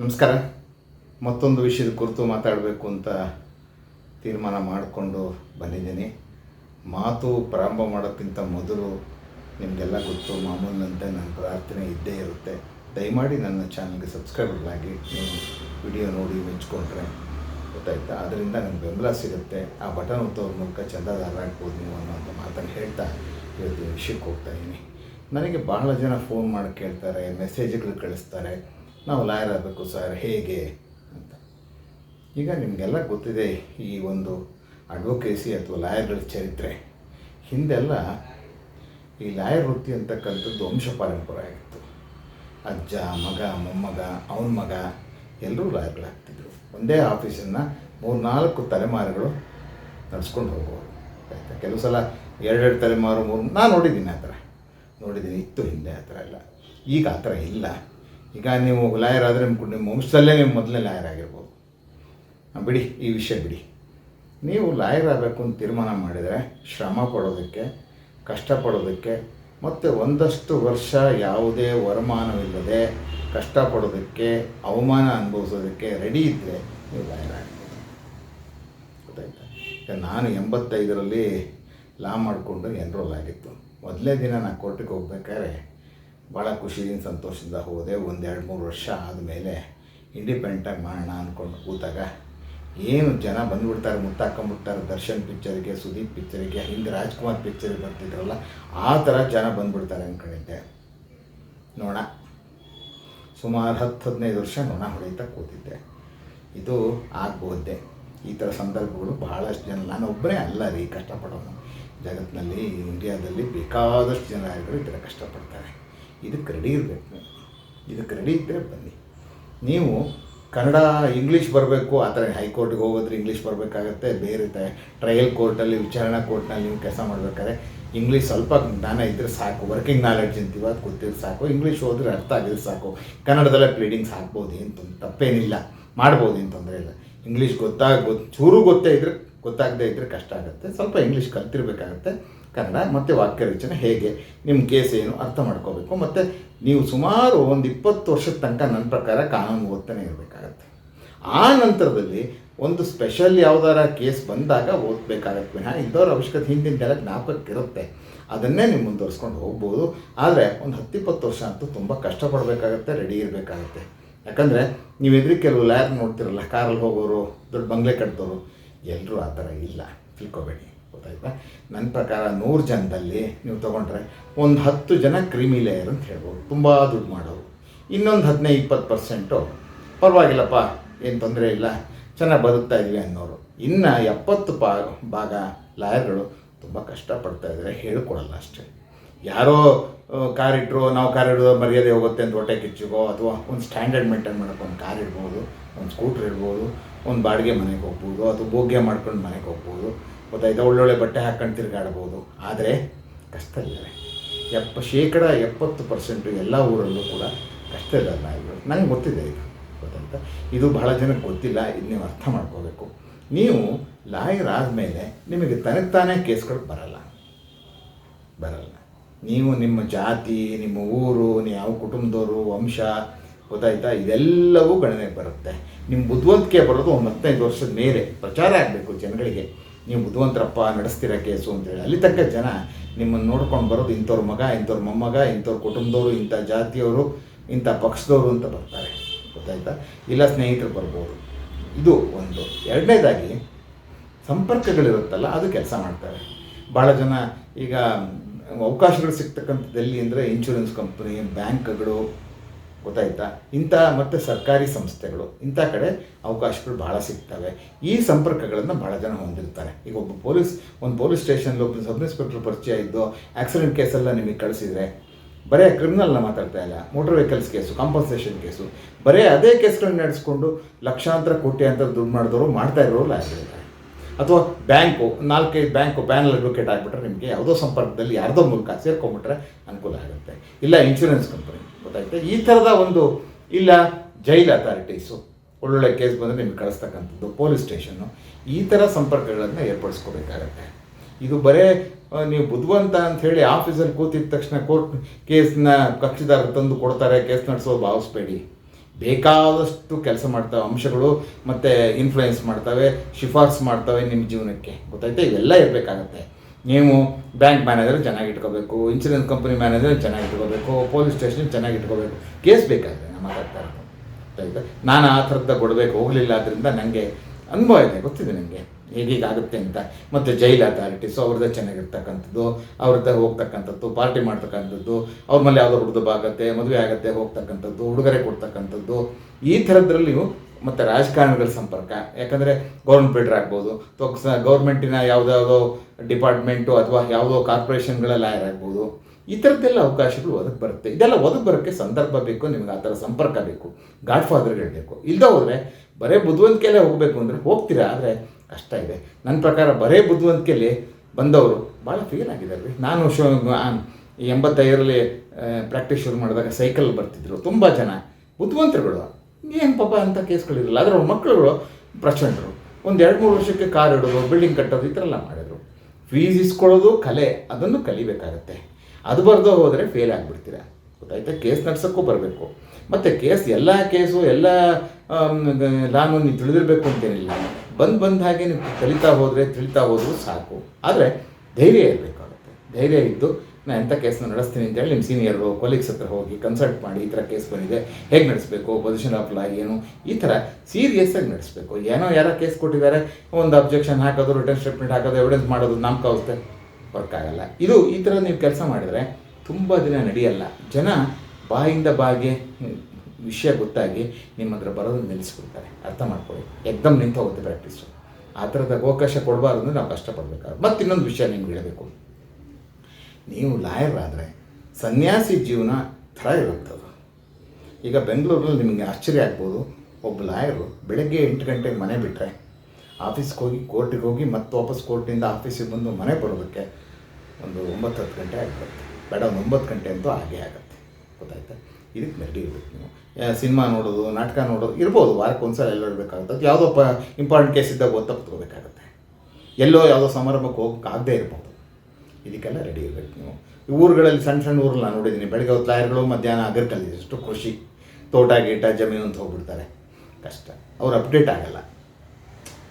ನಮಸ್ಕಾರ. ಮತ್ತೊಂದು ವಿಷಯದ ಕುರಿತು ಮಾತಾಡಬೇಕು ಅಂತ ತೀರ್ಮಾನ ಮಾಡಿಕೊಂಡು ಬಂದಿದ್ದೀನಿ. ಮಾತು ಪ್ರಾರಂಭ ಮಾಡೋಕ್ಕಿಂತ ಮೊದಲು ನಿಮಗೆಲ್ಲ ಗೊತ್ತು, ಮಾಮೂಲಿನಂತೆ ನನ್ನ ಪ್ರಾರ್ಥನೆ ಇದ್ದೇ ಇರುತ್ತೆ. ದಯಮಾಡಿ ನನ್ನ ಚಾನಲ್ಗೆ ಸಬ್ಸ್ಕ್ರೈಬರ್ ಆಗಿ ನೀವು ವಿಡಿಯೋ ನೋಡಿ ಮೆಚ್ಕೊಂಡ್ರೆ ಗೊತ್ತಾಯ್ತಾ? ಅದರಿಂದ ನನಗೆ ಬೆಂಬಲ ಸಿಗುತ್ತೆ. ಆ ಬಟನ್ ಒತ್ತೋದ್ರ ಮೂಲಕ ಚಂದಾದಾರ ಆಗ್ಬೋದು ನೀವು ಅನ್ನೋಂಥ ಮಾತನ್ನು ಹೇಳ್ತಾ ಇವತ್ತು ಈ ವಿಷಯಕ್ಕೆ ಹೋಗ್ತಾ ಇದ್ದೀನಿ ನನಗೆ ಬಹಳ ಜನ ಫೋನ್ ಮಾಡಿ ಕೇಳ್ತಾರೆ, ಮೆಸೇಜ್ಗಳು ಕಳಿಸ್ತಾರೆ. ನಾವು ಲಾಯರ್ ಆಗಬೇಕು ಸರ್, ಹೇಗೆ ಅಂತ. ಈಗ ನಿಮಗೆಲ್ಲ ಗೊತ್ತಿದೆ ಈ ಒಂದು ಅಡ್ವೊಕೇಸಿ ಅಥವಾ ಲಾಯರ್ಗಳ ಚರಿತ್ರೆ. ಹಿಂದೆಲ್ಲ ಈ ಲಾಯರ್ ವೃತ್ತಿ ಅಂತಕ್ಕಂಥದ್ದು ವಂಶ ಪರಂಪರೆ ಆಗಿತ್ತು. ಅಜ್ಜ, ಮಗ, ಮೊಮ್ಮಗ, ಅವನ ಮಗ, ಎಲ್ಲರೂ ಲಾಯರ್ಗಳಾಗ್ತಿದ್ರು. ಒಂದೇ ಆಫೀಸನ್ನು ಮೂರು ನಾಲ್ಕು ತಲೆಮಾರುಗಳು ನಡೆಸ್ಕೊಂಡು ಹೋಗೋರು. ಆಯಿತಾ? ಕೆಲವು ಸಲ ಎರಡೆರಡು ತಲೆಮಾರು, ಮೂರು, ನಾನು ನೋಡಿದ್ದೀನಿ ಆ ಥರ. ನೋಡಿದ್ದೀನಿ, ಇತ್ತು ಹಿಂದೆ ಆ ಥರ ಎಲ್ಲ ಈಗ ಆ ಥರ ಇಲ್ಲ. ಈಗ ನೀವು ಲಾಯರ್ ಆದರೆ ನಿಮ್ಮ ನಿಮ್ಮ ವಂಶದಲ್ಲೇ ನೀವು ಮೊದಲನೇ ಲಾಯರ್ ಆಗಿರ್ಬೋದು. ಬಿಡಿ, ಈ ವಿಷಯ ಬಿಡಿ. ನೀವು ಲಾಯರ್ ಆಗಬೇಕು ಅಂತ ತೀರ್ಮಾನ ಮಾಡಿದರೆ, ಶ್ರಮ ಪಡೋದಕ್ಕೆ ಕಷ್ಟಪಡೋದಕ್ಕೆ ಮತ್ತು ಒಂದಷ್ಟು ವರ್ಷ ಯಾವುದೇ ವರಮಾನವಿಲ್ಲದೆ ಕಷ್ಟಪಡೋದಕ್ಕೆ ಅವಮಾನ ಅನುಭವಿಸೋದಕ್ಕೆ ರೆಡಿ ಇದ್ದರೆ ನೀವು ಲಾಯರ್ ಆಗ್ಬೋದು. ಗೊತ್ತಾಯ್ತಾ? ಈಗ ನಾನು ಎಂಬತ್ತೈದರಲ್ಲಿ ಲಾ ಮಾಡಿಕೊಂಡು ಎನ್ರೋಲ್ ಆಗಿತ್ತು ಮೊದಲನೇ ದಿನ ನಾನು ಕೋರ್ಟಿಗೆ ಹೋಗ್ಬೇಕಾದ್ರೆ ಭಾಳ ಖುಷಿಯಿಂದ ಸಂತೋಷದಿಂದ ಹೋದೆ. ಒಂದೆರಡು ಮೂರು ವರ್ಷ ಆದಮೇಲೆ ಇಂಡಿಪೆಂಡೆಂಟಾಗಿ ಮಾಡೋಣ ಅಂದ್ಕೊಂಡು ಕೂತಾಗ ಏನು ಜನ ಬಂದುಬಿಡ್ತಾರೆ ಮುತ್ತಾಕೊಂಬಿಡ್ತಾರೆ ದರ್ಶನ್ ಪಿಕ್ಚರಿಗೆ ಸುದೀಪ್ ಪಿಕ್ಚರಿಗೆ ಹಿಂದೆ ರಾಜ್ಕುಮಾರ್ ಪಿಕ್ಚರಿಗೆ ಬರ್ತಿದ್ರಲ್ಲ, ಆ ಥರ ಜನ ಬಂದುಬಿಡ್ತಾರೆ ಅಂದ್ಕೊಂಡಿದ್ದೆ ನೋಣ ಸುಮಾರು ಹತ್ತು ಹದಿನೈದು ವರ್ಷ ನೋಣ ಹೊಡೆಯುತ್ತಾ ಕೂತಿದ್ದೆ. ಇದು ಆಗ್ಬೋದೆ ಈ ಥರ ಸಂದರ್ಭಗಳು ಬಹಳಷ್ಟು ಜನ, ನಾನು ಒಬ್ಬರೇ ಅಲ್ಲ ರೀ ಕಷ್ಟಪಡೋನು ಜಗತ್ತಿನಲ್ಲಿ ಇಂಡಿಯಾದಲ್ಲಿ ಬೇಕಾದಷ್ಟು ಜನ ಈ ಥರ ಕಷ್ಟಪಡ್ತಾರೆ. ಇದಕ್ಕೆ ರೆಡಿ ಇರಬೇಕು. ಇದಕ್ಕೆ ರೆಡಿ ಇದ್ದರೆ ಬನ್ನಿ. ನೀವು ಕನ್ನಡ ಇಂಗ್ಲೀಷ್ ಬರಬೇಕು, ಆ ಥರ ಹೈಕೋರ್ಟ್ಗೆ ಹೋಗೋದ್ರೆ ಇಂಗ್ಲೀಷ್ ಬರಬೇಕಾಗತ್ತೆ. ಬೇರೆ ಟ್ರಯಲ್ ಕೋರ್ಟಲ್ಲಿ ವಿಚಾರಣಾ ಕೋರ್ಟ್ನಲ್ಲಿ ನೀವು ಕೆಲಸ ಮಾಡಬೇಕಾದ್ರೆ ಇಂಗ್ಲೀಷ್ ಸ್ವಲ್ಪ ಜ್ಞಾನ ಇದ್ದರೆ ಸಾಕು. ವರ್ಕಿಂಗ್ ನಾಲೆಡ್ಜ್ ಅಂತೀವ ಗೊತ್ತಿದ್ರೆ ಸಾಕು. ಇಂಗ್ಲೀಷ್ ಹೋದರೆ ಅರ್ಥ ಆಗಿದ್ರೆ ಸಾಕು. ಕನ್ನಡದಲ್ಲೇ ಪ್ಲೀಡಿಂಗ್ಸ್ ಹಾಕ್ಬೋದು. ಏನು ತಪ್ಪೇನಿಲ್ಲ. ಮಾಡ್ಬೋದು, ಏನು ತೊಂದರೆ ಇಲ್ಲ. ಇಂಗ್ಲೀಷ್ ಗೊತ್ತಾಗ ಗೊತ್ತು ಚೂರು ಗೊತ್ತೇ ಇದ್ದರೆ ಗೊತ್ತಾಗದೇ ಇದ್ದರೆ ಕಷ್ಟ ಆಗುತ್ತೆ. ಸ್ವಲ್ಪ ಇಂಗ್ಲೀಷ್ ಕಲ್ತಿರ್ಬೇಕಾಗತ್ತೆ. ಕನ್ನಡ ಮತ್ತು ವಾಕ್ಯ ರಚನೆ ಹೇಗೆ? ನಿಮ್ಮ ಕೇಸ್ ಏನು? ಅರ್ಥ ಮಾಡ್ಕೋಬೇಕು. ಮತ್ತು ನೀವು ಸುಮಾರು ಒಂದು ಇಪ್ಪತ್ತು ವರ್ಷದ ತನಕ ನನ್ನ ಪ್ರಕಾರ ಕಾನೂನು ಓದ್ತಾನೆ ಇರಬೇಕಾಗತ್ತೆ. ಆ ನಂತರದಲ್ಲಿ ಒಂದು ಸ್ಪೆಷಲ್ ಯಾವ್ದಾರ ಕೇಸ್ ಬಂದಾಗ ಓದಬೇಕಾಗತ್ತೆ. ವಿನಃ ಇಂಥವ್ರ ಅವಶ್ಯಕತೆ ಹಿಂದಿನ ಜ್ಞಾಪಕಕ್ಕೆ ಇರುತ್ತೆ ಅದನ್ನೇ ನೀವು ಮುಂದುವರ್ಸ್ಕೊಂಡು ಹೋಗ್ಬೋದು. ಆದರೆ ಒಂದು ಹತ್ತಿಪ್ಪತ್ತು ವರ್ಷ ಅಂತೂ ತುಂಬ ಕಷ್ಟಪಡಬೇಕಾಗತ್ತೆ ರೆಡಿ ಇರಬೇಕಾಗತ್ತೆ. ಯಾಕಂದರೆ ನೀವು ಎದುರು ಕೆಲವು ಲ್ಯಾಬ್ ನೋಡ್ತಿರಲ್ಲ, ಕಾರಲ್ಲಿ ಹೋಗೋರು, ದೊಡ್ಡ ಬಂಗ್ಲೆ ಕಟ್ತೋರು ಎಲ್ಲರೂ ಆ ಥರ ಇಲ್ಲ. ತಿಳ್ಕೊಬೇಡಿ. ಗೊತ್ತಾಯ್ತಾ? ನನ್ನ ಪ್ರಕಾರ ನೂರು ಜನದಲ್ಲಿ ನೀವು ತೊಗೊಂಡ್ರೆ ಒಂದು ಹತ್ತು ಜನ ಕ್ರಿಮಿ ಲೇಯರ್ ಅಂತ ಹೇಳ್ಬೋದು. ತುಂಬ ದುಡ್ಡು ಮಾಡೋರು. ಇನ್ನೊಂದು ಹದಿನೈದು, ಇಪ್ಪತ್ತು ಪರ್ಸೆಂಟು ಪರವಾಗಿಲ್ಲಪ್ಪ, ಏನು ತೊಂದರೆ ಇಲ್ಲ. ಚೆನ್ನಾಗಿ ಬದುಕ್ತಾ ಇದೀವಿ ಅನ್ನೋರು. ಇನ್ನು ಎಪ್ಪತ್ತು ಪಾ ಭಾಗ ಲಾಯರ್ಗಳು ತುಂಬ ಕಷ್ಟಪಡ್ತಾ ಇದ್ದಾರೆ ಹೇಳ್ಕೊಡಲ್ಲ ಅಷ್ಟೇ. ಯಾರೋ ಕಾರ್ ಇಟ್ಟರು ನಾವು ಕಾರ್ ಇಡೋದು ಮರ್ಯಾದೆ ಹೋಗುತ್ತೆ ಅಂತ ಹೊಟ್ಟೆ ಕಿಚ್ಚಿಗೋ, ಅಥವಾ ಒಂದು ಸ್ಟ್ಯಾಂಡರ್ಡ್ ಮೇಂಟೈನ್ ಮಾಡೋಕೆ ಒಂದು ಕಾರ್ ಇಡ್ಬೋದು ಒಂದು ಸ್ಕೂಟ್ರ್ ಇಡ್ಬೋದು ಒಂದು ಬಾಡಿಗೆ ಮನೆಗೆ ಹೋಗ್ಬೋದು, ಅಥವಾ ಭೋಗ್ಯ ಮಾಡ್ಕೊಂಡು ಮನೆಗೆ ಹೋಗ್ಬೋದು ಗೊತ್ತಾಯ್ತಾ ಒಳ್ಳೊಳ್ಳೆ ಬಟ್ಟೆ ಹಾಕ್ಕೊಂಡು ತಿರುಗಾಡ್ಬೋದು. ಆದರೆ ಕಷ್ಟ ಇದ್ದಾರೆ. ಎಪ್ಪ ಶೇಕಡ ಎಪ್ಪತ್ತು ಪರ್ಸೆಂಟು ಎಲ್ಲ ಊರಲ್ಲೂ ಕೂಡ ಕಷ್ಟ ಇಲ್ಲ ನಾಯಿಗಳು ನನಗೆ ಗೊತ್ತಿದೆ ಇದು. ಗೊತ್ತಾಯ್ತಾ ಇದು ಬಹಳ ಜನಕ್ಕೆ ಗೊತ್ತಿಲ್ಲ, ಇದು ನೀವು ಅರ್ಥ ಮಾಡ್ಕೋಬೇಕು. ನೀವು ಲಾಯರ್ ಆದಮೇಲೆ ನಿಮಗೆ ತಾನೇ ಕೇಸ್ಗಳು ಬರಲ್ಲ. ಬರಲ್ಲ. ನೀವು ನಿಮ್ಮ ಜಾತಿ, ನಿಮ್ಮ ಊರು, ನೀವು ಯಾವ ಕುಟುಂಬದವರು, ವಂಶ, ಗೊತ್ತಾಯ್ತಾ? ಇದೆಲ್ಲವೂ ಗಣನೆಗೆ ಬರುತ್ತೆ. ನಿಮ್ಮ ಬುದ್ಧಿವಂತಿಕೆ ಬರೋದು ಒಂದು ಹದಿನೈದು ವರ್ಷದ ಮೇಲೆ ಪ್ರಚಾರ ಆಗಬೇಕು ಜನಗಳಿಗೆ. ನೀವು ಬುದ್ಧಿವಂತರಪ್ಪ, ನಡೆಸ್ತೀರ ಕೇಸು ಅಂತೇಳಿ. ಅಲ್ಲಿ ತಕ್ಕ ಜನ ನಿಮ್ಮನ್ನು ನೋಡ್ಕೊಂಡು ಬರೋದು ಇಂಥವ್ರ ಮಗ, ಇಂಥವ್ರ ಮೊಮ್ಮಗ, ಇಂಥವ್ರ ಕುಟುಂಬದವರು, ಇಂಥ ಜಾತಿಯವರು, ಇಂಥ ಪಕ್ಷದವರು ಅಂತ ಬರ್ತಾರೆ. ಗೊತ್ತಾಯ್ತಾ? ಇಲ್ಲ ಸ್ನೇಹಿತರು ಬರ್ಬೋದು. ಇದು ಒಂದು. ಎರಡನೇದಾಗಿ ಸಂಪರ್ಕಗಳಿರುತ್ತಲ್ಲ, ಅದು ಕೆಲಸ ಮಾಡ್ತಾರೆ. ಭಾಳ ಜನ ಈಗ ಅವಕಾಶಗಳು ಸಿಗ್ತಕ್ಕಂಥದ್ದು ಎಲ್ಲಿ ಅಂದರೆ ಇನ್ಶೂರೆನ್ಸ್ ಕಂಪ್ನಿ ಬ್ಯಾಂಕ್ಗಳು ಗೊತ್ತಾಯ್ತಾ? ಇಂಥ ಮತ್ತು ಸರ್ಕಾರಿ ಸಂಸ್ಥೆಗಳು, ಇಂಥ ಕಡೆ ಅವಕಾಶಗಳು ಭಾಳ ಸಿಗ್ತವೆ. ಈ ಸಂಪರ್ಕಗಳನ್ನು ಭಾಳ ಜನ ಹೊಂದಿರ್ತಾರೆ. ಈಗ ಒಬ್ಬ ಪೊಲೀಸ್, ಒಂದು ಪೊಲೀಸ್ ಸ್ಟೇಷನ್ಲಿ ಒಬ್ಬ ಸಬ್ ಇನ್ಸ್ಪೆಕ್ಟರ್ ಪರಿಚಯ ಇದ್ದು ಆಕ್ಸಿಡೆಂಟ್ ಕೇಸೆಲ್ಲ ನಿಮಗೆ ಕಳಿಸಿದರೆ, ಬರೇ ಕ್ರಿಮಿನಲ್ನ ಮಾತಾಡ್ತಾ ಇಲ್ಲ. Motor vehicles case compensation case ಬರೀ ಅದೇ ಕೇಸ್ಗಳನ್ನ ನಡೆಸ್ಕೊಂಡು ಲಕ್ಷಾಂತರ ಕೋಟಿ ಅಂತ ದುಡ್ಡು ಮಾಡಿದವರು, ಮಾಡ್ತಾ ಇರೋರು ಆಗಿರ್ತಾರೆ ಅಥವಾ ಬ್ಯಾಂಕು ನಾಲ್ಕೈದು ಬ್ಯಾಂಕು ಬ್ಯಾನಲ್ ಅಡ್ವೊಕೇಟ್ ಆಗಿಬಿಟ್ರೆ ನಿಮಗೆ ಯಾವುದೋ ಸಂಪರ್ಕದಲ್ಲಿ ಯಾರದೋ ಮೂಲಕ ಸೇರ್ಕೊಂಬಿಟ್ರೆ ಅನುಕೂಲ ಆಗುತ್ತೆ. ಇಲ್ಲ ಇನ್ಶೂರೆನ್ಸ್ ಕಂಪನಿ ಗೊತ್ತಾಯ್ತಾ? ಈ ಥರದ ಒಂದು ಇಲ್ಲ, ಜೈಲ್ ಅಥಾರಿಟೀಸು ಒಳ್ಳೊಳ್ಳೆ ಕೇಸ್ ಬಂದರೆ ನಿಮಗೆ ಕಳಿಸ್ತಕ್ಕಂಥದ್ದು ಪೊಲೀಸ್ ಸ್ಟೇಷನ್ನು ಈ ಥರ ಸಂಪರ್ಕಗಳನ್ನು ಏರ್ಪಡಿಸ್ಕೋಬೇಕಾಗತ್ತೆ. ಇದು ಬರೇ ನೀವು ಬುದ್ಧಿವಂತ ಅಂತ ಹೇಳಿ ಆಫೀಸಲ್ಲಿ ಕೂತಿದ ತಕ್ಷಣ ಕೋರ್ಟ್ ಕೇಸನ್ನ ಕಕ್ಷಿದಾರರು ತಂದು ಕೊಡ್ತಾರೆ ಕೇಸ್ ನಡೆಸೋದು ಭಾವಿಸ್ಬೇಡಿ. ಬೇಕಾದಷ್ಟು ಕೆಲಸ ಮಾಡ್ತವೆ ಅಂಶಗಳು, ಮತ್ತು ಇನ್ಫ್ಲುಯೆನ್ಸ್ ಮಾಡ್ತವೆ, ಶಿಫಾರ್ಸು ಮಾಡ್ತವೆ ನಿಮ್ಮ ಜೀವನಕ್ಕೆ. ಗೊತ್ತಾಯ್ತಾ? ಇವೆಲ್ಲ ಇರಬೇಕಾಗತ್ತೆ. ನೀವು ಬ್ಯಾಂಕ್ ಮ್ಯಾನೇಜರ್ ಚೆನ್ನಾಗಿ ಇಟ್ಕೋಬೇಕು ಇನ್ಶೂರೆನ್ಸ್ ಕಂಪನಿ ಮ್ಯಾನೇಜರ್ ಚೆನ್ನಾಗಿ ಇಟ್ಕೋಬೇಕು, ಪೊಲೀಸ್ ಸ್ಟೇಷನ್ ಚೆನ್ನಾಗಿ ಇಟ್ಕೋಬೇಕು. ಕೇಸ್ ಬೇಕಾದ್ರೆ ನಮ್ಮ ಮಾತಾಡ್ತಾ ನಾನು ಆ ಥರದ ಕೊಡಬೇಕು, ಹೋಗಲಿಲ್ಲ ಆದ್ದರಿಂದ ನನಗೆ ಅನುಭವ ಇದೆ, ಗೊತ್ತಿದೆ ನನಗೆ ಹೇಗೀಗಾಗುತ್ತೆ ಅಂತ. ಮತ್ತು ಜೈಲ್ ಅಥಾರಿಟೀಸು ಅವ್ರದ್ದೇ ಚೆನ್ನಾಗಿರ್ತಕ್ಕಂಥದ್ದು, ಅವ್ರದ್ದೇ ಹೋಗ್ತಕ್ಕಂಥದ್ದು ಪಾರ್ಟಿ ಮಾಡ್ತಕ್ಕಂಥದ್ದು, ಅವ್ರ ಮೇಲೆ ಯಾವುದೋ ಹುಡುದು ಆಗುತ್ತೆ ಮದುವೆ ಆಗುತ್ತೆ, ಹೋಗ್ತಕ್ಕಂಥದ್ದು, ಉಡುಗೊರೆ ಕೊಡ್ತಕ್ಕಂಥದ್ದು. ಈ ಥರದ್ರಲ್ಲಿ ಮತ್ತು ರಾಜಕಾರಣಿಗಳ ಸಂಪರ್ಕ. ಯಾಕಂದರೆ ಗೌರ್ಮೆಂಟ್ ಬಿಲ್ಡರ್ ಆಗ್ಬೋದು, ಅಥವಾ ಗೌರ್ಮೆಂಟಿನ ಯಾವುದಾವುದೋ ಡಿಪಾರ್ಟ್ಮೆಂಟು ಅಥವಾ ಯಾವುದೋ ಕಾರ್ಪೊರೇಷನ್ಗಳ ಲಾಯರ್ ಆಗ್ಬೋದು. ಈ ಥರದ್ದೆಲ್ಲ ಅವಕಾಶಗಳು ಒದಗಿ ಬರುತ್ತೆ. ಇದೆಲ್ಲ ಒದಗಿ ಬರೋಕ್ಕೆ ಸಂದರ್ಭ ಬೇಕು, ನಿಮ್ಗೆ ಆ ಥರ ಸಂಪರ್ಕ ಬೇಕು ಗಾಡ್ ಫಾದರ್ ಬೇಕು. ಇಲ್ಲದೆ ಹೋದರೆ ಬರೇ ಬುದ್ಧಿವಂತಿಕೆಯಲ್ಲೇ ಹೋಗಬೇಕು ಅಂದರೆ ಹೋಗ್ತೀರಾ? ಆದರೆ ಕಷ್ಟ ಇದೆ. ನನ್ನ ಪ್ರಕಾರ ಬರೇ ಬುದ್ಧಿವಂತಿಕೆಯಲ್ಲಿ ಬಂದವರು ಭಾಳ ಫೀಲ್ ಆಗಿದ್ದಾರೆ. ರೀ ನಾನು ಶೋ ಎಂಬತ್ತೈದರಲ್ಲಿ ಪ್ರಾಕ್ಟೀಸ್ ಶುರು ಮಾಡಿದಾಗ ಸೈಕಲ್ ಬರ್ತಿದ್ರು. ತುಂಬ ಜನ ಬುದ್ಧಿವಂತರುಗಳು. ಏನು ಪಾಪ ಅಂತ ಕೇಸ್ಗಳಿರಲಿಲ್ಲ ಆದರೆ ಅವ್ರ ಮಕ್ಕಳುಗಳು ಪ್ರಚಂಡರು. ಒಂದು ಎರಡು ಮೂರು ವರ್ಷಕ್ಕೆ ಕಾರ್ ಇಡೋದು ಬಿಲ್ಡಿಂಗ್ ಕಟ್ಟೋದು, ಈ ಥರ ಎಲ್ಲ ಮಾಡಿದ್ರು. ಫೀಸ್ ಇಸ್ಕೊಳ್ಳೋದು ಕಲೆ, ಅದನ್ನು ಕಲಿಬೇಕಾಗತ್ತೆ. ಅದು ಬರೆದು ಹೋದರೆ ಫೇಲ್ ಆಗಿಬಿಡ್ತೀರ? ಗೊತ್ತಾಯ್ತಾ? ಕೇಸ್ ನಡ್ಸೋಕ್ಕೂ ಬರಬೇಕು. ಮತ್ತು ಕೇಸ್, ಎಲ್ಲ ಕೇಸು, ಎಲ್ಲ ಲಾನು ನೀವು ತಿಳಿದಿರಬೇಕು ಅಂತೇನಿಲ್ಲ. ಬಂದು ಬಂದ ಹಾಗೆ ನೀವು ಕಲಿತಾ ಹೋದರೆ, ತಿಳಿತಾ ಹೋದರೂ ಸಾಕು. ಆದರೆ ಧೈರ್ಯ ಇರಬೇಕಾಗುತ್ತೆ. ಧೈರ್ಯ ಇದ್ದು ನಾನು ಎಂಥ ಕೇಸ್ನ ನಡೆಸ್ತೀನಿ ಅಂತೇಳಿ ನಿಮ್ಮ ಸೀನಿಯರು ಕೊಲೀಗ್ಸ್ ಹತ್ರ ಹೋಗಿ ಕನ್ಸಲ್ಟ್ ಮಾಡಿ ಈ ಥರ ಕೇಸ್ ಬಂದಿದೆ, ಹೇಗೆ ನಡೆಸಬೇಕು ಪೊಸಿಷನ್ ಆಫ್ ಲಾ ಏನು, ಈ ಥರ ಸೀರಿಯಸ್ಸಾಗಿ ನಡೆಸಬೇಕು. ಏನೋ ಯಾರೋ ಕೇಸ್ ಕೊಟ್ಟಿದ್ದಾರೆ, ಒಂದು ಅಬ್ಜೆಕ್ಷನ್ ಹಾಕೋದು ರಿಟರ್ನ್ ಸ್ಟೇಟ್ಮೆಂಟ್ ಹಾಕೋದು ಎವಿಡೆನ್ಸ್ ಮಾಡೋದು ನಾಮಕಾವಸ್ಥೆ ವರ್ಕ್ ಆಗಲ್ಲ. ಇದು ಈ ಥರ ನೀವು ಕೆಲಸ ಮಾಡಿದರೆ ತುಂಬ ದಿನ ನಡೆಯಲ್ಲ. ಜನ ಬಾಯಿಂದ ಬಾಯಿಗೆ ವಿಷಯ ಗೊತ್ತಾಗಿ ನಿಮ್ಮ ಹತ್ರ ಬರೋದನ್ನು ನಿಲ್ಲಿಸ್ಬಿಡ್ತಾರೆ ಅರ್ಥ ಮಾಡ್ಕೊಳ್ಳಿ. ಎಕ್ದಮ್ ನಿಂತು ಹೋಗುತ್ತೆ ಪ್ರಾಕ್ಟೀಸು ಆ ಥರದ ಅವಕಾಶ ಕೊಡಬಾರ್ದು ಅಂದರೆ ನಾವು ಕಷ್ಟಪಡಬೇಕಾದ್ರೆ ಮತ್ತು ಇನ್ನೊಂದು ವಿಷಯ ನಿಮ್ಗೆ ಹೇಳಬೇಕು. ನೀವು ಲಾಯರ್ ಆದರೆ ಸನ್ಯಾಸಿ ಜೀವನ ಥರ ಇರುತ್ತೆ ಈಗ ಬೆಂಗಳೂರಲ್ಲಿ ನಿಮಗೆ ಆಶ್ಚರ್ಯ ಆಗ್ಬೋದು, ಒಬ್ಬ ಲಾಯರು ಬೆಳಗ್ಗೆ ಎಂಟು ಗಂಟೆಗೆ ಮನೆ ಬಿಟ್ಟರೆ ಆಫೀಸ್ಗೆ ಹೋಗಿ, ಕೋರ್ಟಿಗೆ ಹೋಗಿ ಮತ್ತೆ ವಾಪಸ್ ಕೋರ್ಟಿಂದ ಆಫೀಸಿಗೆ ಬಂದು ಮನೆ ಬರೋದಕ್ಕೆ ಒಂದು ಒಂಬತ್ತು ಹತ್ತು ಗಂಟೆ ಆಗಿರುತ್ತೆ ಬೇಡ, ಒಂದು ಒಂಬತ್ತು ಗಂಟೆ ಅಂತೂ ಹಾಗೇ ಆಗುತ್ತೆ. ಗೊತ್ತಾಯ್ತಾ? ಇದಕ್ಕೆ ರೆಡಿ ಇರಬೇಕು ನೀವು. ಸಿನಿಮಾ ನೋಡೋದು, ನಾಟಕ ನೋಡೋದು ಇರ್ಬೋದು, ವಾರಕ್ಕೆ ಒಂದ್ಸಲ ಎಲ್ಲ ಇರಬೇಕಾಗುತ್ತೆ ಯಾವುದೋ ಪ ಇಂಪಾರ್ಟೆಂಟ್ ಕೇಸ್ ಇದ್ದಾಗ ಒತ್ತ ಕೂತ್ಕೋಬೇಕಾಗತ್ತೆ ಎಲ್ಲೋ ಯಾವುದೋ ಸಮಾರಂಭಕ್ಕೆ ಹೋಗೋಕ್ಕಾಗದೇ ಇರ್ಬೋದು. ಇದಕ್ಕೆಲ್ಲ ರೆಡಿ ಇರಬೇಕು ನೀವು. ಊರುಗಳಲ್ಲಿ ಸಣ್ಣ ಸಣ್ಣ ಊರಲ್ಲಿ ನಾನು ನೋಡಿದ್ದೀನಿ. ಬೆಳಗ್ಗೆ ಹೊತ್ತು ಲಾಯರ್ಗಳು ಮಧ್ಯಾಹ್ನ ಅಗರ್ಕಲ್ಲಿ ಎಷ್ಟು ಕೃಷಿ ತೋಟ, ಗೀಟ, ಜಮೀನು ಅಂತ ಹೋಗ್ಬಿಡ್ತಾರೆ. ಕಷ್ಟ. ಅವ್ರು ಅಪ್ಡೇಟ್ ಆಗಲ್ಲ.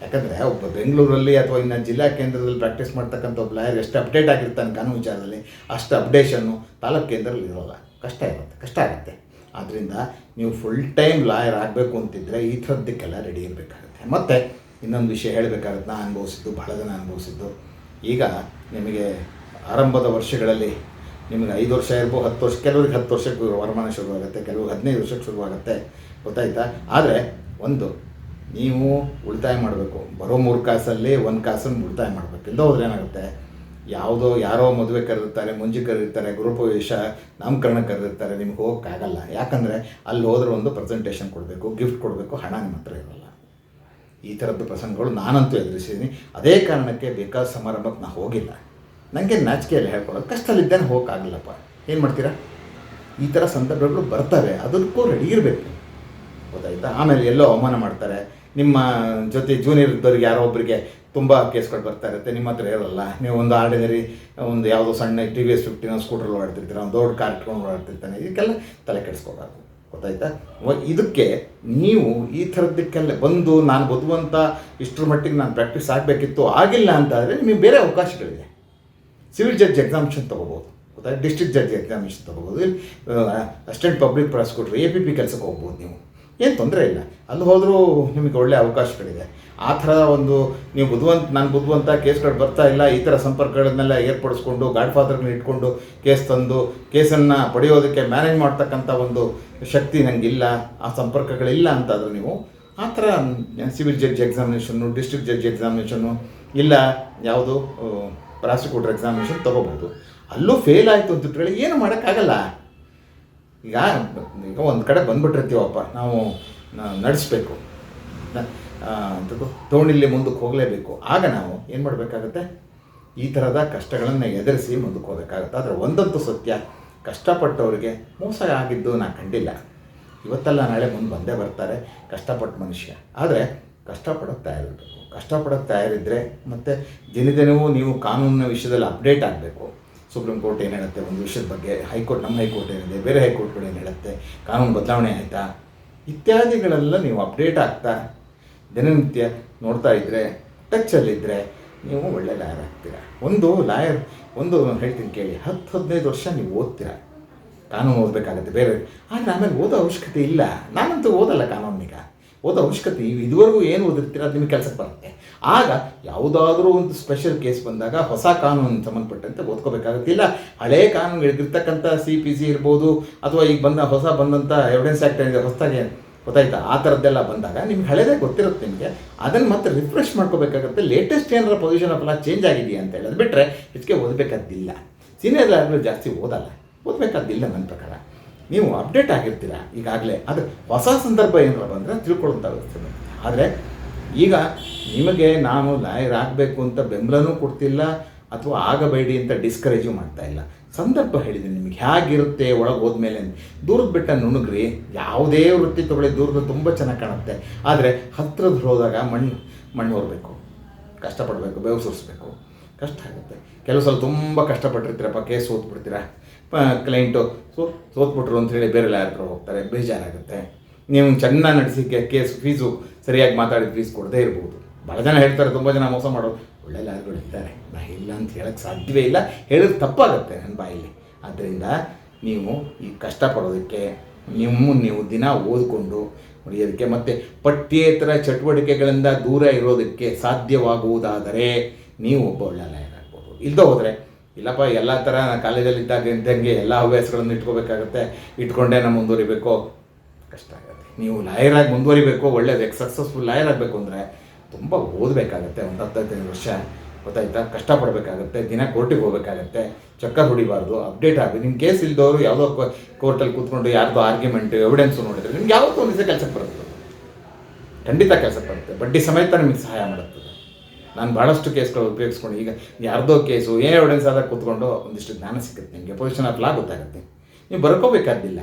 ಯಾಕಂದರೆ ಒಬ್ಬ ಬೆಂಗಳೂರಲ್ಲಿ ಅಥವಾ ಇನ್ನು ಜಿಲ್ಲಾ ಕೇಂದ್ರದಲ್ಲಿ ಪ್ರಾಕ್ಟೀಸ್ ಮಾಡ್ತಕ್ಕಂಥ ಒಬ್ಬ ಲಾಯರ್ ಎಷ್ಟು ಅಪ್ಡೇಟ್ ಆಗಿರ್ತಾನೆ ಕಾನೂನು ವಿಚಾರದಲ್ಲಿ, ಅಷ್ಟು ಅಪ್ಡೇಷನ್ನು ತಾಲೂಕು ಕೇಂದ್ರದಲ್ಲಿ ಇರೋಲ್ಲ. ಕಷ್ಟ ಇರುತ್ತೆ. ಕಷ್ಟ ಆಗುತ್ತೆ. ಆದ್ದರಿಂದ ನೀವು ಫುಲ್ ಟೈಮ್ ಲಾಯರ್ ಆಗಬೇಕು ಅಂತಿದ್ದರೆ ಈ ಥರದ್ದಕ್ಕೆಲ್ಲ ರೆಡಿ ಇರಬೇಕಾಗುತ್ತೆ. ಮತ್ತು ಇನ್ನೊಂದು ವಿಷಯ ಹೇಳಬೇಕಾಗುತ್ತೆ. ನಾನು ಅನುಭವಿಸಿದ್ದು, ಬಹಳ ಜನ ಅನುಭವಿಸಿದ್ದು. ಈಗ ನಿಮಗೆ ಆರಂಭದ ವರ್ಷಗಳಲ್ಲಿ ನಿಮಗೆ ಐದು ವರ್ಷ ಇರ್ಬೋದು, ಹತ್ತು ವರ್ಷ, ಕೆಲವ್ರಿಗೆ ಹತ್ತು ವರ್ಷಕ್ಕೆ ವರಮಾನ ಶುರುವಾಗುತ್ತೆ, ಕೆಲವ್ರಿಗೆ ಹದಿನೈದು ವರ್ಷಕ್ಕೆ ಶುರುವಾಗುತ್ತೆ, ಗೊತ್ತಾಯ್ತಾ? ಆದರೆ ಒಂದು, ನೀವು ಉಳಿತಾಯ ಮಾಡಬೇಕು. ಬರೋ ಮೂರು ಕಾಸಲ್ಲಿ ಒಂದು ಕಾಸನ್ನು ಉಳಿತಾಯ ಮಾಡಬೇಕು. ಇಲ್ಲದ ಹೋದ್ರೆ ಏನಾಗುತ್ತೆ? ಯಾವುದೋ ಯಾರೋ ಮದುವೆ ಕರೆದಿರ್ತಾರೆ, ಮುಂಜಿ ಕರೆದಿರ್ತಾರೆ, ಗೃಹಪ್ರವೇಶ, ನಾಮಕರಣ ಕರೆದಿರ್ತಾರೆ, ನಿಮ್ಗೆ ಹೋಗೋಕ್ಕಾಗಲ್ಲ. ಯಾಕಂದರೆ ಅಲ್ಲಿ ಹೋದ್ರೆ ಒಂದು ಪ್ರೆಸೆಂಟೇಷನ್ ಕೊಡಬೇಕು ಗಿಫ್ಟ್ ಕೊಡಬೇಕು, ಹಣ ನಿಮ್ಮ ಹತ್ರ ಇರೋಲ್ಲ. ಈ ಥರದ್ದು ಪ್ರಸಂಗಗಳು ನಾನಂತೂ ಎದುರಿಸಿದ್ದೀನಿ ಅದೇ ಕಾರಣಕ್ಕೆ ಬೇಕಾದ ಸಮಾರಂಭಕ್ಕೆ ನಾನು ಹೋಗಿಲ್ಲ. ನನಗೆ ನಾಚಿಕೆಯಲ್ಲಿ ಹೇಳ್ಕೊಳ್ಳೋದು ಕಷ್ಟದಲ್ಲಿದ್ದೇನೆ ಹೋಗೋಕ್ಕಾಗಲ್ಲಪ್ಪ ಏನು ಮಾಡ್ತೀರಾ? ಈ ಥರ ಸಂದರ್ಭಗಳು ಬರ್ತವೆ. ಅದಕ್ಕೂ ರೆಡಿ ಇರಬೇಕು. ಗೊತ್ತಾಯ್ತಾ? ಆಮೇಲೆ ಎಲ್ಲೋ ಅವಮಾನ ಮಾಡ್ತಾರೆ. ನಿಮ್ಮ ಜೊತೆ ಜೂನಿಯರ್ ಇದ್ದವ್ರಿಗೆ ಯಾರೋ ಒಬ್ಬರಿಗೆ ತುಂಬ ಕೇಸ್ಗಳು ಬರ್ತಾ ಇರುತ್ತೆ. ನಿಮ್ಮ ಹತ್ರ ಇರೋಲ್ಲ. ನೀವು ಒಂದು ಆರ್ಡಿನರಿ, ಒಂದು ಯಾವುದೋ ಸಣ್ಣ ಟಿ ವಿ ಎಸ್ ಫಿಫ್ಟಿನ ಸ್ಕೂಟ್ರಲ್ಲಿ ಓಡಾಡ್ತಿರ್ತೀರ? ಒಂದು ದೊಡ್ಡ ಕಾರ್ ಇಟ್ಕೊಂಡು ಓಡಾಡ್ತಿರ್ತಾನೆ. ಇದಕ್ಕೆಲ್ಲ ತಲೆ ಕೆಡಿಸ್ಕೋಬಾರ್ದು. ಗೊತ್ತಾಯ್ತಾ? ಇದಕ್ಕೆ ನೀವು ಈ ಥರದ್ದಕ್ಕೆಲ್ಲ ಬಂದು ನಾನು ಬದುವಂಥ ಇಷ್ಟರ ಮಟ್ಟಿಗೆ ನಾನು ಪ್ರಾಕ್ಟೀಸ್ ಆಗಬೇಕಿತ್ತು, ಆಗಿಲ್ಲ ಅಂತ ಆದರೆ ನಿಮಗೆ ಬೇರೆ ಅವಕಾಶಗಳಿದೆ. ಸಿವಿಲ್ ಜಡ್ಜ್ ಎಕ್ಸಾಮಿಷನ್ ತೊಗೋಬೋದು. ಗೊತ್ತಾಯ್ತು ಡಿಸ್ಟ್ರಿಕ್ಟ್ ಜಡ್ಜ್ ಎಕ್ಸಾಮಿಷನ್ ತೊಗೋಬೋದು. Assistant public prosecutor, A P P ಕೆಲಸಕ್ಕೆ ಹೋಗ್ಬೋದು ನೀವು. ಏನು ತೊಂದರೆ ಇಲ್ಲ. ಅಲ್ಲಿ ಹೋದರೂ ನಿಮಗೆ ಒಳ್ಳೆಯ ಅವಕಾಶಗಳಿದೆ. ಆ ಥರ ಒಂದು, ನೀವು ಬುದ್ಧಿವಂತ, ನಾನು ಬುದ್ಧಿವಂತ ಕೇಸ್ಗಳು ಬರ್ತಾ ಇಲ್ಲ, ಈ ಥರ ಸಂಪರ್ಕಗಳನ್ನೆಲ್ಲ ಏರ್ಪಡಿಸ್ಕೊಂಡು ಗಾಡ್ ಫಾದರ್ಗಳನ್ನ ಇಟ್ಕೊಂಡು ಕೇಸ್ ತಂದು, ಕೇಸನ್ನು ಪಡೆಯೋದಕ್ಕೆ ಮ್ಯಾನೇಜ್ ಮಾಡ್ತಕ್ಕಂಥ ಒಂದು ಶಕ್ತಿ ನನಗಿಲ್ಲ ಆ ಸಂಪರ್ಕಗಳಿಲ್ಲ ಅಂತಾದರೂ ನೀವು, ಆ ಥರ, ಸಿವಿಲ್ ಜಡ್ಜ್ ಎಕ್ಸಾಮಿನೇಷನ್ನು, ಡಿಸ್ಟ್ರಿಕ್ಟ್ ಜಡ್ಜ್ ಎಕ್ಸಾಮಿನೇಷನ್ನು ಇಲ್ಲ, ಯಾವುದು ಪ್ರಾಸಿಕ್ಯೂಟರ್ ಎಕ್ಸಾಮಿನೇಷನ್ ತೊಗೋಬೋದು ಅಲ್ಲೂ ಫೇಲ್ ಆಯಿತು ಅಂತ ಹೇಳಿ ಏನು ಮಾಡೋಕ್ಕಾಗಲ್ಲ. ಈಗ ಈಗ ಒಂದು ಕಡೆ ಬಂದ್ಬಿಟ್ಟಿರ್ತೀವಪ್ಪ, ನಾವು ನಡೆಸ್ಬೇಕು. ತೋಣಿಲಿ ಮುಂದಕ್ಕೆ ಹೋಗಲೇಬೇಕು. ಆಗ ನಾವು ಏನು ಮಾಡಬೇಕಾಗತ್ತೆ? ಈ ಥರದ ಕಷ್ಟಗಳನ್ನು ಎದುರಿಸಿ ಮುಂದಕ್ಕೆ ಹೋಗಬೇಕಾಗತ್ತೆ ಆದರೆ ಒಂದಂತೂ ಸತ್ಯ, ಕಷ್ಟಪಟ್ಟವರಿಗೆ ಮೋಸ ಆಗಿದ್ದು ನಾನು ಕಂಡಿಲ್ಲ. ಇವತ್ತಲ್ಲ ನಾಳೆ ಮುಂದೆ ಬಂದೇ ಬರ್ತಾರೆ ಕಷ್ಟಪಟ್ಟ ಮನುಷ್ಯ. ಆದರೆ ಕಷ್ಟಪಡುತ್ತಾ ತಯಾರಿರಬೇಕು. ಕಷ್ಟಪಡೋಕ್ಕೆ ತಯಾರಿದ್ದರೆ ಮತ್ತು ದಿನದಿನವೂ ನೀವು ಕಾನೂನಿನ ವಿಷಯದಲ್ಲಿ ಅಪ್ಡೇಟ್ ಆಗಬೇಕು. ಸುಪ್ರೀಂ ಕೋರ್ಟ್ ಏನು ಹೇಳುತ್ತೆ? ಒಂದು ವಿಷಯದ ಬಗ್ಗೆ ಹೈಕೋರ್ಟ್, ನಮ್ಮ ಹೈಕೋರ್ಟ್ ಏನಿದೆ? ಬೇರೆ ಹೈಕೋರ್ಟ್ಗಳು ಏನು ಹೇಳುತ್ತೆ? ಕಾನೂನು ಬದಲಾವಣೆ ಆಯಿತಾ? ಇತ್ಯಾದಿಗಳೆಲ್ಲ ನೀವು ಅಪ್ಡೇಟ್ ಆಗ್ತಾ ದಿನನಿತ್ಯ ನೋಡ್ತಾ ಇದ್ದರೆ ಟಚ್ಚಲ್ಲಿದ್ದರೆ ನೀವು ಒಳ್ಳೆ ಲಾಯರ್ ಆಗ್ತೀರ? ಒಂದು ಲಾಯರ್, ಒಂದು ಹೇಳ್ತೀನಿ ಕೇಳಿ, ಹತ್ತು ಹದಿನೈದು ವರ್ಷ ನೀವು ಓದ್ತೀರ? ಕಾನೂನು ಓದಬೇಕಾಗತ್ತೆ ಬೇರೆ. ಆದರೆ ಆಮೇಲೆ ಓದೋ ಅವಶ್ಯಕತೆ ಇಲ್ಲ. ನಾನಂತೂ ಓದಲ್ಲ ಕಾನೂನಿಗ ಓದೋ ಅವಶ್ಯಕತೆ ಇದುವರೆಗೂ ಏನು ಓದಿರ್ತೀರ ಅದು ನಿಮಗೆ ಕೆಲಸಕ್ಕೆ ಬರುತ್ತೆ. ಆಗ ಯಾವುದಾದ್ರೂ ಒಂದು ಸ್ಪೆಷಲ್ ಕೇಸ್ ಬಂದಾಗ ಹೊಸ ಕಾನೂನು ಸಂಬಂಧಪಟ್ಟಂತೆ ಓದ್ಕೋಬೇಕಾಗುತ್ತಿಲ್ಲ ಕಾನೂನು ಕಾನೂನುಗಳಿಗಿರ್ತಕ್ಕಂಥ ಸಿ ಪಿ ಸಿ ಇರ್ಬೋದು, ಅಥವಾ ಈಗ ಬಂದ, ಹೊಸ ಬಂದಂಥ ಎವಿಡೆನ್ಸ್ ಆ್ಯಕ್ಟ್ ಇದೆ, ಹೊಸದಾಗಿ ಗೊತ್ತಾಯ್ತಾ, ಆ ಥರದ್ದೆಲ್ಲ ಬಂದಾಗ ನಿಮ್ಗೆ ಹಳೆದೇ ಗೊತ್ತಿರುತ್ತೆ ನಿಮಗೆ. ಅದನ್ನು ಮತ್ತೆ ರಿಫ್ರೆಶ್ ಮಾಡ್ಕೋಬೇಕಾಗುತ್ತೆ. ಲೇಟೆಸ್ಟ್ ಏನಾರ ಪೊಸಿಷನ್ ಆಫ್ ಲಾ ಚೇಂಜ್ ಆಗಿದೆಯಾ ಅಂತ ಹೇಳೋದು ಬಿಟ್ಟರೆ ಹೆಚ್ಚಿಗೆ ಓದಬೇಕಾದ್ದಿಲ್ಲ ಸೀನಿಯರ್ ಆದರೂ ಜಾಸ್ತಿ ಓದಲ್ಲ. ಓದಬೇಕಾದ್ದಿಲ್ಲ ನನ್ನ ಪ್ರಕಾರ. ನೀವು ಅಪ್ಡೇಟ್ ಆಗಿರ್ತೀರ? ಈಗಾಗಲೇ ಅದು ಹೊಸ ಸಂದರ್ಭ ಏನಾರ ಬಂದರೆ ಬರುತ್ತೆ ಆದರೆ ಈಗ ನಿಮಗೆ ನಾನು ಲಾಯರ್ ಆಗಬೇಕು ಅಂತ ಬೆಂಬಲನೂ ಕೊಡ್ತಿಲ್ಲ ಅಥವಾ ಆಗಬೇಡಿ ಅಂತ ಡಿಸ್ಕರೇಜು ಮಾಡ್ತಾ ಇಲ್ಲ. ಸಂದರ್ಭ ಹೇಳಿದೆ ನಿಮಗೆ ಹೇಗಿರುತ್ತೆ ಒಳಗೆ ಹೋದ್ಮೇಲೆ. ದೂರದ ಬೆಟ್ಟ ನುಣುಗ್ರಿ, ಯಾವುದೇ ವೃತ್ತಿ ತೊಗೊಳ್ಳಿ, ದೂರದ ತುಂಬ ಚೆನ್ನಾಗಿ ಕಾಣುತ್ತೆ. ಆದರೆ ಹತ್ರದ ಹೋದಾಗ ಮಣ್ಣು ಮಣ್ಣು ಹೊರಬೇಕು. ಕಷ್ಟಪಡಬೇಕು ಬೇವು ಸುರಿಸ್ಬೇಕು ಕಷ್ಟ ಆಗುತ್ತೆ. ಕೆಲವು ಸಲ ತುಂಬ ಕಷ್ಟಪಟ್ಟಿರ್ತೀರಪ್ಪ, ಕೇಸ್ ಸೋತ್ಬಿಡ್ತೀರ ಕ್ಲೈಂಟು ಸೊ, ಸೋತ್ಬಿಟ್ರು ಅಂತ ಹೇಳಿ ಬೇರೆ ಲಾಯರ್ ಹೋಗ್ತಾರೆ, ಬೇಜಾರಾಗುತ್ತೆ. ನೀವು ಚೆನ್ನಾಗಿ ನಡೆಸಿಕ್ಕೆ ಕೇಸ್ ಫೀಸು ಸರಿಯಾಗಿ ಮಾತಾಡಿ ಫೀಸ್ ಕೊಡದೇ ಇರ್ಬೋದು. ಭಾಳ ಜನ ಹೇಳ್ತಾರೆ, ತುಂಬ ಜನ ಮೋಸ ಮಾಡೋರು. ಒಳ್ಳೆ ಲಾಯರ್ಗಳು ಇದ್ದಾರೆ. ನಾ ಇಲ್ಲ ಅಂತ ಹೇಳಕ್ಕೆ ಸಾಧ್ಯವೇ ಇಲ್ಲ. ಹೇಳಿದ್ರೆ ತಪ್ಪಾಗುತ್ತೆ ನನ್ನ ಬಾಯಲ್ಲಿ. ಆದ್ದರಿಂದ ನೀವು ಈ ಕಷ್ಟಪಡೋದಕ್ಕೆ ನಿಮ್ಮ ನೀವು ದಿನ ಓದಿಕೊಂಡು ಉಳಿಯೋದಕ್ಕೆ ಮತ್ತು ಪಠ್ಯೇತರ ಚಟುವಟಿಕೆಗಳಿಂದ ದೂರ ಇರೋದಕ್ಕೆ ಸಾಧ್ಯವಾಗುವುದಾದರೆ ನೀವು ಒಬ್ಬ ಒಳ್ಳೆ ಲಾಯರ್ ಆಗ್ಬೋದು. ಇಲ್ಲದೆ ಹೋದರೆ ಇಲ್ಲಪ್ಪ ಎಲ್ಲ ಥರ ಕಾಲೇಜಲ್ಲಿ ಇದ್ದಾಗ ಇದ್ದಂಗೆ ಎಲ್ಲ ಹವ್ಯಾಸಗಳನ್ನು ಇಟ್ಕೋಬೇಕಾಗತ್ತೆ. ಇಟ್ಕೊಂಡೇ ನಾವು ಮುಂದುವರಿಬೇಕು. ಕಷ್ಟ ಆಗುತ್ತೆ. ನೀವು ಲಾಯರ್ ಆಗಿ ಮುಂದುವರಿಬೇಕು ಒಳ್ಳೆ ಸಕ್ಸಸ್ಫುಲ್ ಲಾಯರ್ ಆಗಬೇಕು ಅಂದರೆ ತುಂಬ ಓದಬೇಕಾಗತ್ತೆ. ಒಂದು ಹತ್ತೈದು ವರ್ಷ ಗೊತ್ತಾಯ್ತಾ? ಕಷ್ಟಪಡಬೇಕಾಗತ್ತೆ. ದಿನ ಕೋರ್ಟಿಗೆ ಹೋಗಬೇಕಾಗತ್ತೆ. ಚಕ್ಕರ್ ಹೊಡಿಬಾರ್ದು ಅಪ್ಡೇಟ್ ಆಗಬೇಕು. ನಿಮ್ಮ ಕೇಸ್ ಇಲ್ದವರು ಯಾವುದೋ ಕೋರ್ಟಲ್ಲಿ ಕೂತ್ಕೊಂಡು ಯಾರ್ದೋ ಆರ್ಗ್ಯುಮೆಂಟ್ ಎವಿಡೆನ್ಸು ನೋಡಿದ್ರೆ ನಿಮ್ಗೆ ಯಾವತ್ತೂ ಒಂದು ದಿವಸ ಕೆಲಸಕ್ಕೆ ಬರುತ್ತೆ. ಖಂಡಿತ ಕೆಲಸಕ್ಕೆ ಬರುತ್ತೆ. ಬಡ್ಡಿ ಸಮೇತ ನಿಮಗೆ ಸಹಾಯ ಮಾಡುತ್ತದೆ ನಾನು ಭಾಳಷ್ಟು ಕೇಸ್ಗಳು ಉಪಯೋಗಿಸ್ಕೊಂಡು ಈಗ ಯಾರ್ದೋ ಕೇಸು, ಏ ಎವಿಡೆನ್ಸ್ ಆದಾಗ ಕೂತ್ಕೊಂಡು ಒಂದಿಷ್ಟು ಜ್ಞಾನ ಸಿಗುತ್ತೆ. ನಿಮಗೆ ಪೊಸಿಷನ್ ಆಫ್ ಲಾ ಗೊತ್ತಾಗುತ್ತೆ. ನೀವು ಬರ್ಕೋಬೇಕಾದಿಲ್ಲ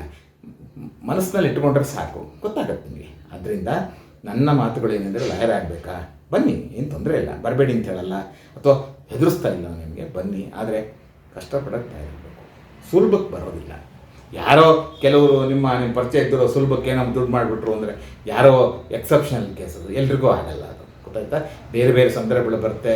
ಮನಸ್ಸಿನಲ್ಲಿ ಇಟ್ಕೊಂಡ್ರೆ ಸಾಕು. ಗೊತ್ತಾಗತ್ತೆ ನಿಮಗೆ. ಅದರಿಂದ ನನ್ನ ಮಾತುಗಳು ಏನೆಂದರೆ ಲಾಯರ್ ಆಗಬೇಕಾ? ಬನ್ನಿ, ಏನು ತೊಂದರೆ ಇಲ್ಲ. ಬರಬೇಡಿ ಅಂತ ಹೇಳಲ್ಲ. ಅಥವಾ ಹೆದರಿಸ್ತಾ ಇಲ್ಲ ನಿಮಗೆ, ಬನ್ನಿ. ಆದರೆ ಕಷ್ಟಪಡೋಕ್ಕೆ ತಯಾರಿರಬೇಕು ಸುಲಭಕ್ಕೆ ಬರೋದಿಲ್ಲ. ಯಾರೋ ಕೆಲವರು ನಿಮ್ಮ ನಿಮ್ಮ ಪರಿಚಯ ಇದ್ದರೂ ಸುಲಭಕ್ಕೆ ನಮ್ಮ ದುಡ್ಡು ಮಾಡಿಬಿಟ್ರು ಅಂದರೆ ಯಾರೋ ಎಕ್ಸೆಪ್ಷನಲ್ ಕೇಸ್ ಎಲ್ರಿಗೂ ಆಗಲ್ಲ ಅದು. ಗೊತ್ತಾಯ್ತಾ ಬೇರೆ ಬೇರೆ ಸಂದರ್ಭಗಳು ಬರುತ್ತೆ.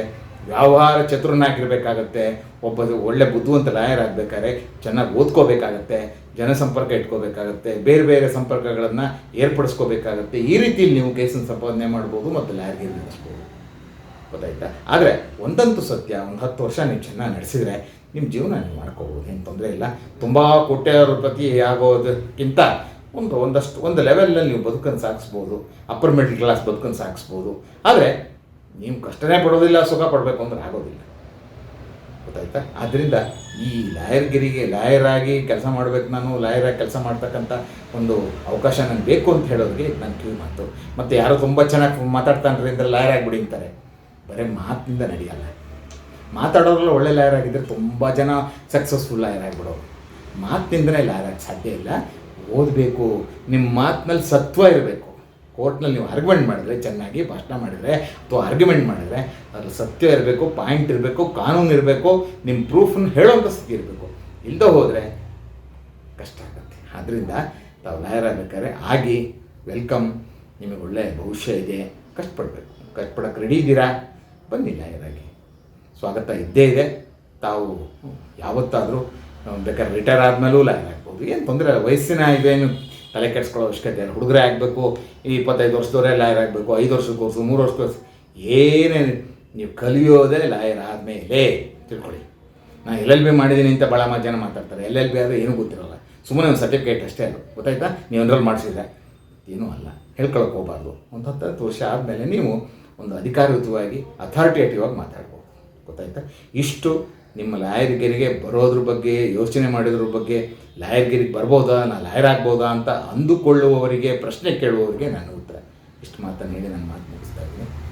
ವ್ಯವಹಾರ ಚತುರನಾಗಿರ್ಬೇಕಾಗತ್ತೆ. ಒಬ್ಬ ಒಳ್ಳೆ ಬುದ್ಧಿವಂತ ಲಾಯರ್ ಆಗಬೇಕಾದ್ರೆ ಚೆನ್ನಾಗಿ ಓದ್ಕೋಬೇಕಾಗತ್ತೆ. ಜನಸಂಪರ್ಕ ಇಟ್ಕೋಬೇಕಾಗತ್ತೆ. ಬೇರೆ ಬೇರೆ ಸಂಪರ್ಕಗಳನ್ನು ಏರ್ಪಡಿಸ್ಕೋಬೇಕಾಗತ್ತೆ. ಈ ರೀತಿಯಲ್ಲಿ ನೀವು ಕೇಸನ್ನು ಸಂಪಾದನೆ ಮಾಡ್ಬೋದು ಮತ್ತು ಲಾಯರ್ಗೆ ನಡೆಸ್ಬೋದು ಗೊತ್ತಾಯ್ತಾ? ಆದರೆ ಒಂದಂತೂ ಸತ್ಯ, ಒಂದು ಹತ್ತು ವರ್ಷ ನೀವು ಚೆನ್ನಾಗಿ ನಡೆಸಿದರೆ ನಿಮ್ಮ ಜೀವನ ನೀವು ಮಾಡ್ಕೋಬೋದು. ಏನು ತೊಂದರೆ ಇಲ್ಲ. ತುಂಬ ಕೋಟ್ಯಾಧಿಪತಿ ಆಗೋದಕ್ಕಿಂತ ಒಂದು ಒಂದಷ್ಟು, ಒಂದು ಲೆವೆಲ್ನಲ್ಲಿ ನೀವು ಬದುಕನ್ನು ಸಾಗಿಸ್ಬೋದು ಅಪ್ಪರ್ ಮಿಡ್ಲ್ ಕ್ಲಾಸ್ ಬದುಕನ್ನು ಸಾಗಿಸ್ಬೋದು. ಆದರೆ ನೀವು ಕಷ್ಟನೇ ಪಡೋದಿಲ್ಲ, ಸುಖ ಪಡಬೇಕು ಅಂದ್ರೆ ಆಗೋದಿಲ್ಲ. ಗೊತ್ತಾಯ್ತಾ? ಆದ್ದರಿಂದ ಈ ಲಾಯರ್ಗಿರಿಗೆ ಲಾಯರ್ ಆಗಿ ಕೆಲಸ ಮಾಡಬೇಕು ನಾನು, ಲಾಯರಾಗಿ ಕೆಲಸ ಮಾಡ್ತಕ್ಕಂಥ ಒಂದು ಅವಕಾಶ ನನಗೆ ಬೇಕು ಅಂತ ಹೇಳೋರಿಗೆ ನಾನು ಕಿವಿ ಮಾತು. ಮತ್ತು ಯಾರೋ ತುಂಬ ಚೆನ್ನಾಗಿ ಮಾತಾಡ್ತಾನ್ರಿ ಅಂದರೆ ಲಾಯರ್ ಆಗಿಬಿಡಿ ಅಂತಾರೆ. ಬರೀ ಮಾತಿನಿಂದ ನಡೆಯಲ್ಲ. ಮಾತಾಡೋರೆಲ್ಲ ಒಳ್ಳೆ ಲಾಯರ್ ಆಗಿದ್ದರೆ ತುಂಬ ಜನ ಸಕ್ಸಸ್ಫುಲ್ ಲಾಯರ್ ಆಗಿಬಿಡೋರು. ಮಾತಿನಿಂದನೇ ಲಾಯರ್ ಆಗಿ ಸಾಧ್ಯ ಇಲ್ಲ. ಓದಬೇಕು ನಿಮ್ಮ ಮಾತಿನಲ್ಲಿ ಸತ್ವ ಇರಬೇಕು. ಕೋರ್ಟ್ನಲ್ಲಿ ನೀವು ಆರ್ಗ್ಯುಮೆಂಟ್ ಮಾಡಿದ್ರೆ, ಚೆನ್ನಾಗಿ ಭಾಷಣ ಮಾಡಿದರೆ, ಅಥವಾ ಆರ್ಗ್ಯುಮೆಂಟ್ ಮಾಡಿದರೆ, ಅದು ಸತ್ಯ ಇರಬೇಕು ಪಾಯಿಂಟ್ ಇರಬೇಕು, ಕಾನೂನು ಇರಬೇಕು ನಿಮ್ಮ ಪ್ರೂಫನ್ನು ಹೇಳೋಂಥ ಸ್ಥಿತಿ ಇರಬೇಕು. ಇಲ್ಲದೆ ಹೋದರೆ ಕಷ್ಟ ಆಗುತ್ತೆ. ಆದ್ದರಿಂದ ತಾವು ಲಾಯರ್ ಆಗಬೇಕಾದ್ರೆ ಆಗಿ ವೆಲ್ಕಮ್ ನಿಮಗೆ ಒಳ್ಳೆಯ ಭವಿಷ್ಯ ಇದೆ. ಕಷ್ಟಪಡಬೇಕು. ಕಷ್ಟಪಡೋಕ್ಕೆ ರೆಡಿ ಇದ್ದೀರಾ? ಬನ್ನಿ ಲಾಯರಾಗಿ. ಸ್ವಾಗತ ಇದ್ದೇ ಇದೆ. ತಾವು ಯಾವತ್ತಾದರೂ, ಬೇಕಾದ್ರೆ ರಿಟೈರ್ ಆದಮೇಲೂ ಲಾಯರ್ ಆಗ್ಬೋದು. ಏನು ತೊಂದರೆ ಇಲ್ಲ. ವಯಸ್ಸಿನ ಇದೇನು ತಲೆ ಕೆಡಿಸ್ಕೊಳ್ಳೋ ಅವಶ್ಯಕತೆ ಇಲ್ಲ. ಹುಡುಗರೇ ಆಗಬೇಕು ಇಪ್ಪತ್ತೈದು ವರ್ಷದವರೇ ಲಾಯರ್ ಆಗಬೇಕು, ಐದು ವರ್ಷದ ಕೋರ್ಸು ಮೂರು ವರ್ಷದ ಕೋರ್ಸು ಏನೇ ನೀವು ಕಲಿಯೋದೇ ಲಾಯರ್ ಆದಮೇಲೆ ತಿಳ್ಕೊಳ್ಳಿ. ನಾನು ಎಲ್ ಎಲ್ ಬಿ ಮಾಡಿದ್ದೀನಿ ಅಂತ ಭಾಳ ಮಂದಿ ಜನ ಮಾತಾಡ್ತಾರೆ. ಎಲ್ ಎಲ್ ಬಿ ಆದರೆ ಏನೂ ಗೊತ್ತಿರೋಲ್ಲ. ಸುಮ್ಮನೆ ಒಂದು ಸರ್ಟಿಫಿಕೇಟ್ ಅಷ್ಟೇ ಅಲ್ಲ ಗೊತ್ತಾಯ್ತಾ? ನೀವು ಎನ್ರೋಲ್ ಮಾಡಿಸಿದ್ರೆ. ಏನೂ ಅಲ್ಲ. ಹೇಳ್ಕೊಳಕ್ಕೆ ಹೋಗಬಾರ್ದು. ಒಂದು ಹತ್ತು ಹತ್ತು ವರ್ಷ ಆದಮೇಲೆ ನೀವು ಒಂದು ಅಧಿಕಾರಯುತವಾಗಿ, ಅಥಾರಿಟೇಟಿವ್ ಆಗಿ ಮಾತಾಡ್ಬೋದು. ಗೊತ್ತಾಯ್ತಾ? ಇಷ್ಟು ನಿಮ್ಮ ಲಾಯರ್ಗಿರಿಗೆ ಬರೋದ್ರ ಬಗ್ಗೆ, ಯೋಚನೆ ಮಾಡಿದ್ರ ಬಗ್ಗೆ ಲಾಯರ್ಗಿರಿಗೆ ಬರ್ಬೋದಾ, ನಾ ಲಾಯರ್ ಆಗ್ಬೋದಾ ಅಂತ ಅಂದುಕೊಳ್ಳುವವರಿಗೆ, ಪ್ರಶ್ನೆ ಕೇಳುವವರಿಗೆ ನಾನು ಉತ್ತರ. ಇಷ್ಟು ಮಾತನ್ನು ಹೇಳಿ ನಾನು ಮಾತು ಮುಗಿಸ್ತಾ ಇದ್ದೀನಿ.